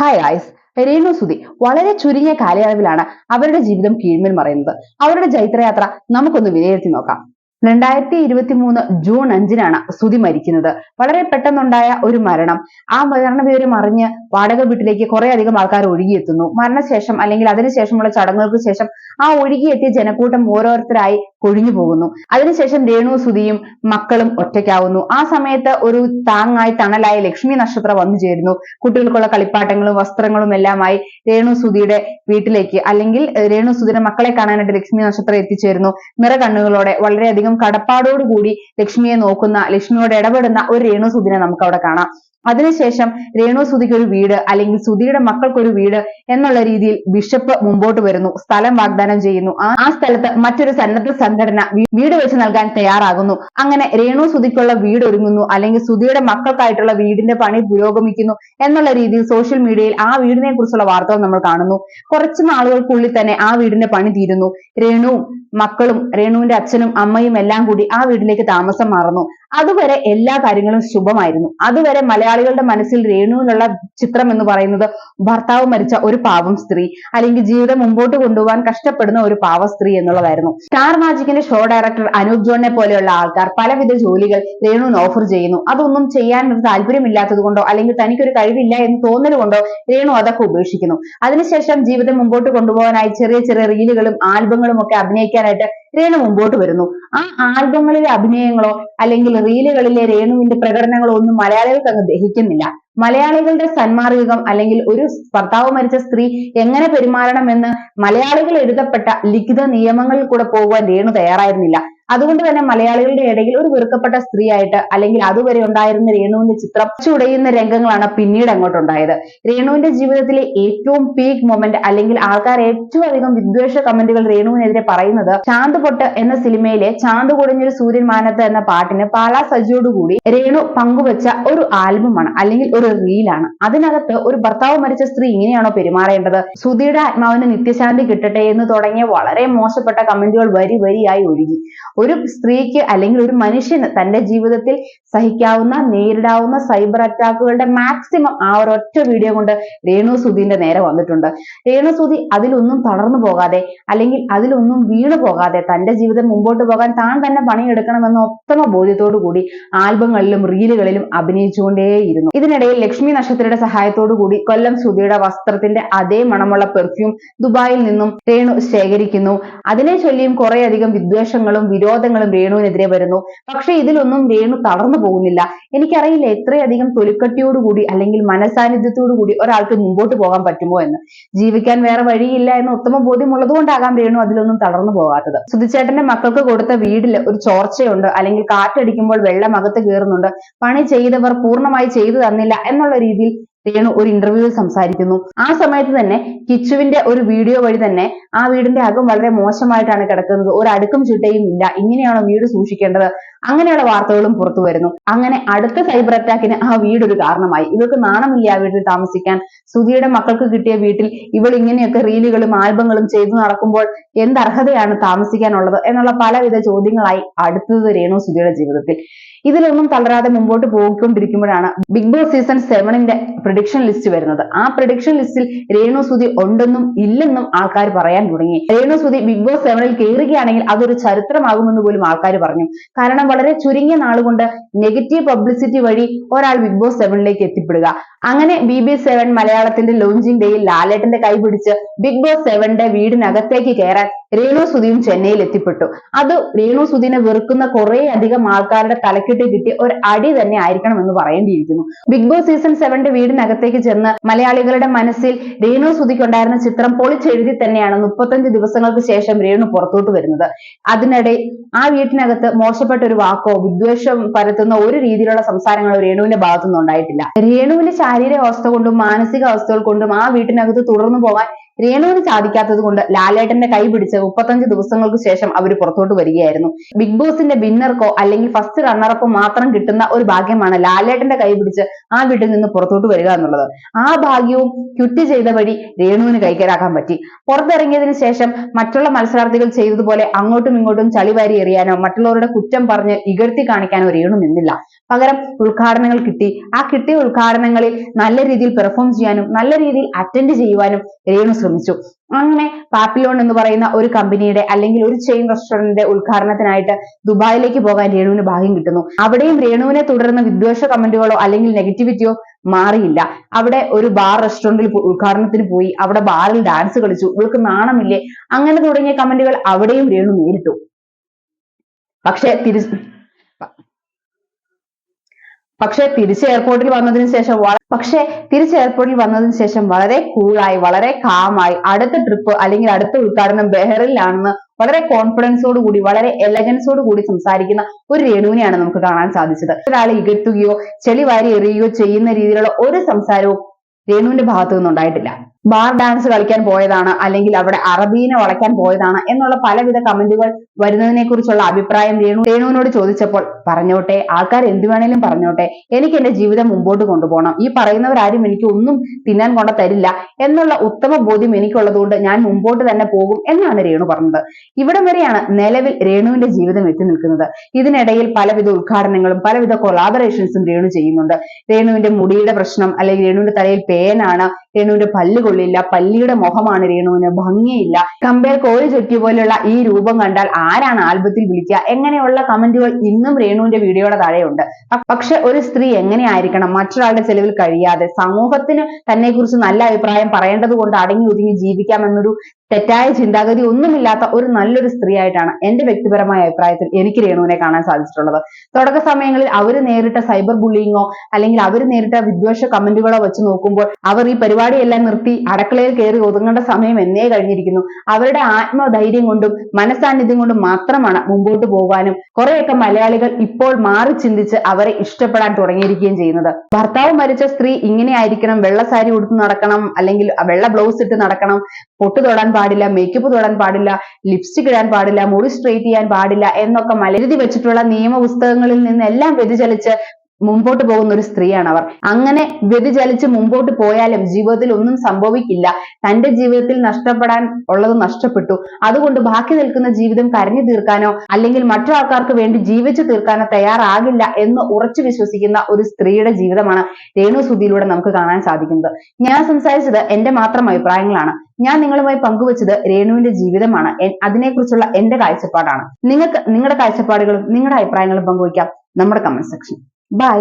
Hi ആയിസ് Renu Suthi വളരെ ചുരുങ്ങിയ കാലയളവിലാണ് അവരുടെ ജീവിതം കീഴ്മേൽ മറയുന്നത്. അവരുടെ ജൈത്രയാത്ര നമുക്കൊന്ന് വിലയിരുത്തി നോക്കാം. രണ്ടായിരത്തി ഇരുപത്തി മൂന്ന് ജൂൺ അഞ്ചിനാണ് സുതി മരിക്കുന്നത്. വളരെ പെട്ടെന്നുണ്ടായ ഒരു മരണം. ആ മരണ വിവരം അറിഞ്ഞ് വാടക വീട്ടിലേക്ക് കുറെ അധികം ആൾക്കാർ ഒഴുകിയെത്തുന്നു. മരണശേഷം അല്ലെങ്കിൽ അതിനുശേഷമുള്ള ചടങ്ങുകൾക്ക് ശേഷം ആ ഒഴുകിയെത്തിയ ജനക്കൂട്ടം ഓരോരുത്തരായി കൊഴിഞ്ഞു പോകുന്നു. അതിനുശേഷം രേണു സുതിയും മക്കളും ഒറ്റയ്ക്കാവുന്നു. ആ സമയത്ത് ഒരു താങ്ങായി തണലായി ലക്ഷ്മി നക്ഷത്രം വന്നു ചേരുന്നു. കുട്ടികൾക്കുള്ള കളിപ്പാട്ടങ്ങളും വസ്ത്രങ്ങളും എല്ലാമായി രേണു സുതിയുടെ വീട്ടിലേക്ക് അല്ലെങ്കിൽ രേണു സുതിയുടെ മക്കളെ കാണാനായിട്ട് ലക്ഷ്മി നക്ഷത്രം എത്തിച്ചേരുന്നു. നിറകണ്ണുകളോടെ വളരെയധികം കടപ്പാടോടുകൂടി ലക്ഷ്മിയെ നോക്കുന്ന ലക്ഷ്മിയോട് ഇടപെടുന്ന ഒരു രേണു സുതിനെ നമുക്ക് അവിടെ കാണാം. അതിനുശേഷം രേണു സുധിക്ക് ഒരു വീട് അല്ലെങ്കിൽ സുധിയുടെ മക്കൾക്കൊരു വീട് എന്നുള്ള രീതിയിൽ ബിഷപ്പ് മുമ്പോട്ട് വരുന്നു. സ്ഥലം വാഗ്ദാനം ചെയ്യുന്നു. ആ സ്ഥലത്ത് മറ്റൊരു സന്നദ്ധ സംഘടന വീട് വെച്ച് നൽകാൻ തയ്യാറാകുന്നു. അങ്ങനെ രേണു സുധിക്കുള്ള വീട് ഒരുങ്ങുന്നു. അല്ലെങ്കിൽ സുധിയുടെ മക്കൾക്കായിട്ടുള്ള വീടിന്റെ പണി പുരോഗമിക്കുന്നു എന്നുള്ള രീതിയിൽ സോഷ്യൽ മീഡിയയിൽ ആ വീടിനെ കുറിച്ചുള്ള വാർത്തകൾ നമ്മൾ കാണുന്നു. കുറച്ച് നാളുകൾക്കുള്ളിൽ തന്നെ ആ വീടിന്റെ പണി തീരുന്നു. രേണുവും മക്കളും രേണുവിന്റെ അച്ഛനും അമ്മയും എല്ലാം കൂടി ആ വീട്ടിലേക്ക് താമസം മാറുന്നു. അതുവരെ എല്ലാ കാര്യങ്ങളും ശുഭമായിരുന്നു. അതുവരെ മലയാളികളുടെ മനസ്സിൽ രേണു എന്നുള്ള ചിത്രം എന്ന് പറയുന്നത് ഭർത്താവ് മരിച്ച ഒരു പാവം സ്ത്രീ അല്ലെങ്കിൽ ജീവിതം മുമ്പോട്ട് കൊണ്ടുപോകാൻ കഷ്ടപ്പെടുന്ന ഒരു പാവ സ്ത്രീ എന്നുള്ളതായിരുന്നു. സ്റ്റാർ മാജിക്കിന്റെ ഷോ ഡയറക്ടർ അനൂപ് ജോണിനെ പോലെയുള്ള ആൾക്കാർ പലവിധ ജോലികൾ രേണുവിന് ഓഫർ ചെയ്യുന്നു. അതൊന്നും ചെയ്യാൻ ഒരു താല്പര്യമില്ലാത്തത് കൊണ്ടോ അല്ലെങ്കിൽ തനിക്കൊരു കഴിവില്ല എന്ന് തോന്നൽ കൊണ്ടോ രേണു അതൊക്കെ ഉപേക്ഷിക്കുന്നു. അതിനുശേഷം ജീവിതം മുമ്പോട്ട് കൊണ്ടുപോകാനായി ചെറിയ ചെറിയ റീലുകളും ആൽബങ്ങളും ഒക്കെ അഭിനയിക്കാനായിട്ട് രേണു മുമ്പോട്ട് വരുന്നു. ആ ആൽബങ്ങളിലെ അഭിനയങ്ങളോ അല്ലെങ്കിൽ റീലുകളിലെ രേണുവിന്റെ പ്രകടനങ്ങളോ ഒന്നും മലയാളികൾക്ക് അങ്ങ് ദഹിക്കുന്നില്ല. മലയാളികളുടെ സന്മാർഗികം അല്ലെങ്കിൽ ഒരു ഭർത്താവ് മരിച്ച സ്ത്രീ എങ്ങനെ പെരുമാറണമെന്ന് മലയാളികൾ എഴുതപ്പെട്ട ലിഖിത നിയമങ്ങളിൽ കൂടെ പോകുവാൻ രേണു തയ്യാറായിരുന്നില്ല. അതുകൊണ്ട് തന്നെ മലയാളികളുടെ ഇടയിൽ ഒരു വെറുക്കപ്പെട്ട സ്ത്രീയായിട്ട് അല്ലെങ്കിൽ അതുവരെ ഉണ്ടായിരുന്ന രേണുവിന്റെ ചിത്രം ചുടയുന്ന രംഗങ്ങളാണ് പിന്നീട് അങ്ങോട്ട് അങ്ങോട്ടുണ്ടായത്. രേണുവിന്റെ ജീവിതത്തിലെ ഏറ്റവും പീക്ക് മൊമെന്റ് അല്ലെങ്കിൽ ആൾക്കാർ ഏറ്റവും അധികം വിദ്വേഷ കമന്റുകൾ രേണുവിനെതിരെ പറയുന്നത് ചാന്ത് പൊട്ട് എന്ന സിനിമയിലെ ചാന്ത് കുടഞ്ഞൊരു സൂര്യൻ മാനത്ത് എന്ന പാട്ടിന് പാലാ സജിയോടുകൂടി രേണു പങ്കുവച്ച ഒരു ആൽബമാണ് അല്ലെങ്കിൽ ഒരു റീലാണ്. അതിനകത്ത് ഒരു ഭർത്താവ് മരിച്ച സ്ത്രീ ഇങ്ങനെയാണോ പെരുമാറേണ്ടത്? സുധിയുടെ ആത്മാവിന് നിത്യശാന്തി കിട്ടട്ടെ എന്ന് തുടങ്ങിയ വളരെ മോശപ്പെട്ട കമന്റുകൾ വരി വരിയായി ഒഴുകി. ഒരു സ്ത്രീക്ക് അല്ലെങ്കിൽ ഒരു മനുഷ്യന് തന്റെ ജീവിതത്തിൽ സഹിക്കാവുന്ന നേരിടാവുന്ന സൈബർ അറ്റാക്കുകളുടെ മാക്സിമം ആ ഒരൊറ്റ വീഡിയോ കൊണ്ട് രേണു സുധീന്റെ നേരെ വന്നിട്ടുണ്ട്. രേണു സുധി അതിലൊന്നും തളർന്നു പോകാതെ അല്ലെങ്കിൽ അതിലൊന്നും വീണു പോകാതെ തന്റെ ജീവിതം മുമ്പോട്ട് പോകാൻ താൻ തന്നെ പണിയെടുക്കണമെന്ന ഉത്തമ ബോധ്യത്തോടു കൂടി ആൽബങ്ങളിലും റീലുകളിലും അഭിനയിച്ചുകൊണ്ടേയിരുന്നു. ഇതിനിടയിൽ ലക്ഷ്മി നക്ഷത്രയുടെ സഹായത്തോടു കൂടി കൊല്ലം സുധിയുടെ വസ്ത്രത്തിന്റെ അതേ മണമുള്ള പെർഫ്യൂം ദുബായിൽ നിന്നും രേണു ശേഖരിക്കുന്നു. അതിനെ ചൊല്ലിയും കുറേയധികം വിദ്വേഷങ്ങളും വിരോധങ്ങളും രേണുവിനെതിരെ വരുന്നു. പക്ഷെ ഇതിലൊന്നും രേണു തളർന്നു പോകുന്നില്ല. എനിക്കറിയില്ല എത്രയധികം തൊലിക്കട്ടിയോടുകൂടി അല്ലെങ്കിൽ മനസാന്നിധ്യത്തോടു കൂടി ഒരാൾക്ക് മുമ്പോട്ട് പോകാൻ പറ്റുമോ എന്ന്. ജീവിക്കാൻ വേറെ വഴിയില്ല എന്ന് ഉത്തമ ബോധ്യമുള്ളത് കൊണ്ടാകാം രേണു അതിലൊന്നും തളർന്നു പോകാത്തത്. സുധിച്ചേട്ടന്റെ മക്കൾക്ക് കൊടുത്ത വീടിൽ ഒരു ചോർച്ചയുണ്ട്. അല്ലെങ്കിൽ കാറ്റടിക്കുമ്പോൾ വെള്ളം അകത്ത് കയറുന്നുണ്ട്. പണി ചെയ്തവർ പൂർണമായി ചെയ്തു തന്നില്ല എന്നുള്ള രീതിയിൽ രേണു ഒരു ഇന്റർവ്യൂവിൽ സംസാരിക്കുന്നു. ആ സമയത്ത് തന്നെ കിച്ചുവിന്റെ ഒരു വീഡിയോ വഴി തന്നെ ആ വീടിന്റെ അകം വളരെ മോശമായിട്ടാണ് കിടക്കുന്നത്. ഒരു അടുക്കും ചിട്ടയും ഇല്ല. ഇങ്ങനെയാണോ വീട് സൂക്ഷിക്കേണ്ടത്? അങ്ങനെയുള്ള വാർത്തകളും പുറത്തു വരുന്നു. അങ്ങനെ അടുത്ത സൈബർ അറ്റാക്കിന് ആ വീട് ഒരു കാരണമായി. ഇവൾക്ക് നാണമില്ല ആ വീട്ടിൽ താമസിക്കാൻ. സുധിയുടെ മക്കൾക്ക് കിട്ടിയ വീട്ടിൽ ഇവൾ ഇങ്ങനെയൊക്കെ റീലുകളും ആൽബങ്ങളും ചെയ്തു നടക്കുമ്പോൾ എന്തർഹതയാണ് താമസിക്കാനുള്ളത് എന്നുള്ള പലവിധ ചോദ്യങ്ങളായി അടുത്തത് രേണു സുധിയുടെ ജീവിതത്തിൽ. ഇതിലൊന്നും തളരാതെ മുമ്പോട്ട് പോയിക്കൊണ്ടിരിക്കുമ്പോഴാണ് ബിഗ് ബോസ് സീസൺ സെവനിന്റെ പ്രഡിക്ഷൻ ലിസ്റ്റ് വരുന്നത്. ആ പ്രഡിക്ഷൻ ലിസ്റ്റിൽ രേണു സുധി ഉണ്ടെന്നും ഇല്ലെന്നും ആൾക്കാർ പറയാൻ തുടങ്ങി. രേണു സുധി ബിഗ് ബോസ് സെവനിൽ കയറുകയാണെങ്കിൽ അതൊരു ചരിത്രമാകുമെന്ന് പോലും ആൾക്കാർ പറഞ്ഞു. കാരണം വളരെ ചുരുങ്ങിയ നാളുകൊണ്ട് നെഗറ്റീവ് പബ്ലിസിറ്റി വഴി ഒരാൾ ബിഗ് ബോസ് സെവനിലേക്ക് എത്തിപ്പെടുക. അങ്ങനെ ബി ബി സെവൻ മലയാളത്തിന്റെ ലോഞ്ചിങ് ഡേയിൽ ലാലേട്ടന്റെ കൈ പിടിച്ച് ബിഗ് ബോസ് സെവന്റെ വീടിനകത്തേക്ക് കയറാൻ രേണു സുധിയും ചെന്നൈയിൽ എത്തിപ്പെട്ടു. അത് രേണു സുധിനെ വെറുക്കുന്ന കുറെ അധികം ആൾക്കാരുടെ തലക്കെട്ട് കിട്ടിയ ഒരു അടി തന്നെ ആയിരിക്കണം എന്ന് പറയേണ്ടിയിരിക്കുന്നു ബിഗ് ബോസ് സീസൺ സെവന്റെ വീടിനകത്തേക്ക് ചെന്ന് മലയാളികളുടെ മനസ്സിൽ രേണു സുധിക്കുണ്ടായിരുന്ന ചിത്രം പൊളിച്ചെഴുതി തന്നെയാണ് മുപ്പത്തഞ്ച് ദിവസങ്ങൾക്ക് ശേഷം രേണു പുറത്തോട്ട് വരുന്നത്. അതിനിടെ ആ വീട്ടിനകത്ത് മോശപ്പെട്ട ഒരു വാക്കോ വിദ്വേഷം പരത്തുന്ന ഒരു രീതിയിലുള്ള സംസാരങ്ങളോ രേണുവിന്റെ ഭാഗത്തുനിന്ന് ഉണ്ടായിട്ടില്ല. രേണുവിന്റെ ശാരീരിക അവസ്ഥ കൊണ്ടും മാനസിക അവസ്ഥകൾ കൊണ്ടും ആ വീട്ടിനകത്ത് തുടർന്നു പോകാൻ രേണുവിന് സാധിക്കാത്തത് കൊണ്ട് ലാലേട്ടന്റെ കൈ പിടിച്ച് മുപ്പത്തഞ്ച് ദിവസങ്ങൾക്ക് ശേഷം അവർ പുറത്തോട്ട് വരികയായിരുന്നു. ബിഗ് ബോസിന്റെ വിന്നർക്കോ അല്ലെങ്കിൽ ഫസ്റ്റ് റണ്ണറപ്പോ മാത്രം കിട്ടുന്ന ഒരു ഭാഗ്യമാണ് ലാലേട്ടന്റെ കൈ പിടിച്ച് ആ വീട്ടിൽ നിന്ന് പുറത്തോട്ട് വരിക എന്നുള്ളത്. ആ ഭാഗ്യവും ക്യുറ്റ് ചെയ്ത വഴി രേണുവിന് കൈക്കലാക്കാൻ പറ്റി. പുറത്തിറങ്ങിയതിനു ശേഷം മറ്റുള്ള മത്സരാർത്ഥികൾ ചെയ്തതുപോലെ അങ്ങോട്ടും ഇങ്ങോട്ടും ചളിവാരി എറിയാനോ മറ്റുള്ളവരുടെ കുറ്റം പറഞ്ഞ് ഇകഴ്ത്തി കാണിക്കാനോ രേണു നിന്നില്ല. പകരം ഉദ്ഘാടനങ്ങൾ കിട്ടി. ആ കിട്ടിയ ഉദ്ഘാടനങ്ങളിൽ നല്ല രീതിയിൽ പെർഫോം ചെയ്യാനും നല്ല രീതിയിൽ അറ്റൻഡ് ചെയ്യുവാനും രേണു ശ്രമിച്ചു. അങ്ങനെ പാപ്പിലോൺ എന്ന് പറയുന്ന ഒരു കമ്പനിയുടെ അല്ലെങ്കിൽ ഒരു ചെയിൻ റെസ്റ്റോറന്റിന്റെ ഉദ്ഘാടനത്തിനായിട്ട് ദുബായിലേക്ക് പോകാൻ രേണുവിന് ഭാഗ്യം കിട്ടുന്നു. അവിടെയും രേണുവിനെ തുടർന്ന് വിദ്വേഷ കമന്റുകളോ അല്ലെങ്കിൽ നെഗറ്റിവിറ്റിയോ മാറിയില്ല. അവിടെ ഒരു ബാർ റെസ്റ്റോറന്റിൽ ഉദ്ഘാടനത്തിന് പോയി. അവിടെ ബാറിൽ ഡാൻസ് കളിച്ചു. ഇവൾക്ക് നാണമില്ലേ? അങ്ങനെ തുടങ്ങിയ കമന്റുകൾ അവിടെയും രേണു നേരിട്ടു. പക്ഷെ തിരി പക്ഷെ തിരിച്ച് എയർപോർട്ടിൽ വന്നതിന് ശേഷം പക്ഷെ തിരിച്ച് എയർപോർട്ടിൽ വന്നതിന് ശേഷം വളരെ കൂളായി വളരെ കാമായി അടുത്ത ട്രിപ്പ് അല്ലെങ്കിൽ അടുത്ത ഉദ്ഘാടനം ബെഹറിലാണെന്ന് വളരെ കോൺഫിഡൻസോട് കൂടി വളരെ എലഗൻസോട് കൂടി സംസാരിക്കുന്ന ഒരു രേണുവിനെയാണ് നമുക്ക് കാണാൻ സാധിച്ചത്. ഒരാളെ ഇകഴ്ത്തുകയോ ചെളി വാരി എറിയുകയോ ചെയ്യുന്ന രീതിയിലുള്ള ഒരു സംസാരവും രേണുവിന്റെ ഭാഗത്തു നിന്നുണ്ടായിട്ടില്ല. ബാർ ഡാൻസ് കളിക്കാൻ പോയതാണ് അല്ലെങ്കിൽ അവിടെ അറബീനെ വളയ്ക്കാൻ പോയതാണ് എന്നുള്ള പലവിധ കമന്റുകൾ വരുന്നതിനെ കുറിച്ചുള്ള അഭിപ്രായം രേണു രേണുവിനോട് ചോദിച്ചപ്പോൾ പറഞ്ഞോട്ടെ ആൾക്കാർ എന്ത് വേണേലും പറഞ്ഞോട്ടെ എനിക്ക് എന്റെ ജീവിതം മുമ്പോട്ട് കൊണ്ടുപോകണം ഈ പറയുന്നവരാരും എനിക്ക് ഒന്നും തിന്നാൻ കൊണ്ട തരില്ല എന്നുള്ള ഉത്തമ ബോധ്യം എനിക്കുള്ളതുകൊണ്ട് ഞാൻ മുമ്പോട്ട് തന്നെ പോകും എന്നാണ് രേണു പറഞ്ഞത്. ഇവിടം വരെയാണ് നിലവിൽ രേണുവിന്റെ ജീവിതം എത്തി നിൽക്കുന്നത്. ഇതിനിടയിൽ പലവിധ ഉദ്ഘാടനങ്ങളും പലവിധ കൊളാബറേഷൻസും രേണു ചെയ്യുന്നുണ്ട്. രേണുവിന്റെ മുടിയുടെ പ്രശ്നം അല്ലെങ്കിൽ രേണുവിന്റെ തലയിൽ പേനാണ് രേണുവിന്റെ പല്ല് കൊള്ളില്ല പല്ലിയുടെ മുഖമാണ് രേണുവിന് ഭംഗിയില്ല. കമ്പേർ കോഴി ചുറ്റി പോലുള്ള ഈ രൂപം കണ്ടാൽ ആരാണ് ആൽബത്തിൽ വിളിക്കുക? എങ്ങനെയുള്ള കമന്റുകൾ ഇന്നും രേണുവിന്റെ വീഡിയോയുടെ താഴെയുണ്ട്. പക്ഷെ ഒരു സ്ത്രീ എങ്ങനെയായിരിക്കണം മറ്റൊരാളുടെ ചെലവിൽ കഴിയാതെ സമൂഹത്തിന് തന്നെ കുറിച്ച് നല്ല അഭിപ്രായം പറയേണ്ടത് കൊണ്ട് അടങ്ങി ഒതുങ്ങി ജീവിക്കാം എന്നൊരു തെറ്റായ ചിന്താഗതി ഒന്നുമില്ലാത്ത ഒരു നല്ലൊരു സ്ത്രീ ആയിട്ടാണ് എന്റെ വ്യക്തിപരമായ അഭിപ്രായത്തിൽ എനിക്ക് രേണുവിനെ കാണാൻ സാധിച്ചിട്ടുള്ളത്. തുടക്ക സമയങ്ങളിൽ അവർ നേരിട്ട സൈബർ ബുള്ളിങ്ങോ അല്ലെങ്കിൽ അവർ നേരിട്ട വിദ്വേഷ കമന്റുകളോ വെച്ച് നോക്കുമ്പോൾ അവർ ഈ പരിപാടിയെല്ലാം നിർത്തി അടക്കളയിൽ കയറി ഒതുങ്ങേണ്ട സമയം എന്നേ കഴിഞ്ഞിരിക്കുന്നു. അവരുടെ ആത്മധൈര്യം കൊണ്ടും മനസാന്നിധ്യം കൊണ്ടും മാത്രമാണ് മുമ്പോട്ട് പോകാനും കുറെയൊക്കെ മലയാളികൾ ഇപ്പോൾ മാറി ചിന്തിച്ച് അവരെ ഇഷ്ടപ്പെടാൻ തുടങ്ങിയിരിക്കുകയും ചെയ്യുന്നത്. ഭർത്താവ് മരിച്ച സ്ത്രീ ഇങ്ങനെ ആയിരിക്കണം വെള്ള സാരി ഉടുത്ത് നടക്കണം അല്ലെങ്കിൽ വെള്ള ബ്ലൗസ് ഇട്ട് നടക്കണം പൊട്ടു തൊടാൻ പാടില്ല മേക്കപ്പ് തൊടാൻ പാടില്ല ലിപ്സ്റ്റിക് ഇടാൻ പാടില്ല മുടി സ്ട്രെയിറ്റ് ചെയ്യാൻ പാടില്ല എന്നൊക്കെ മലരുതി വെച്ചിട്ടുള്ള നിയമപുസ്തകങ്ങളിൽ നിന്നെല്ലാം വ്യതിചലിച്ച് മുമ്പോട്ട് പോകുന്ന ഒരു സ്ത്രീയാണ് അവർ. അങ്ങനെ വ്യതിചലിച്ച് മുമ്പോട്ട് പോയാലും ജീവിതത്തിൽ ഒന്നും സംഭവിക്കില്ല. തന്റെ ജീവിതത്തിൽ നഷ്ടപ്പെടാൻ ഉള്ളത് നഷ്ടപ്പെട്ടു. അതുകൊണ്ട് ബാക്കി നിൽക്കുന്ന ജീവിതം കരഞ്ഞു തീർക്കാനോ അല്ലെങ്കിൽ മറ്റു ആൾക്കാർക്ക് വേണ്ടി ജീവിച്ചു തീർക്കാനോ തയ്യാറാകില്ല എന്ന് ഉറച്ചു വിശ്വസിക്കുന്ന ഒരു സ്ത്രീയുടെ ജീവിതമാണ് രേണു സുധിയിലൂടെ നമുക്ക് കാണാൻ സാധിക്കുന്നത്. ഞാൻ സംസാരിച്ചത് എന്റെ മാത്രം അഭിപ്രായങ്ങളാണ്. ഞാൻ നിങ്ങളുമായി പങ്കുവച്ചത് രേണുവിന്റെ ജീവിതമാണ്. അതിനെക്കുറിച്ചുള്ള എന്റെ കാഴ്ചപ്പാടാണ്. നിങ്ങൾക്ക് നിങ്ങളുടെ കാഴ്ചപ്പാടുകളും നിങ്ങളുടെ അഭിപ്രായങ്ങളും പങ്കുവയ്ക്കാം നമ്മുടെ കമന്റ് സെക്ഷൻ ബൈ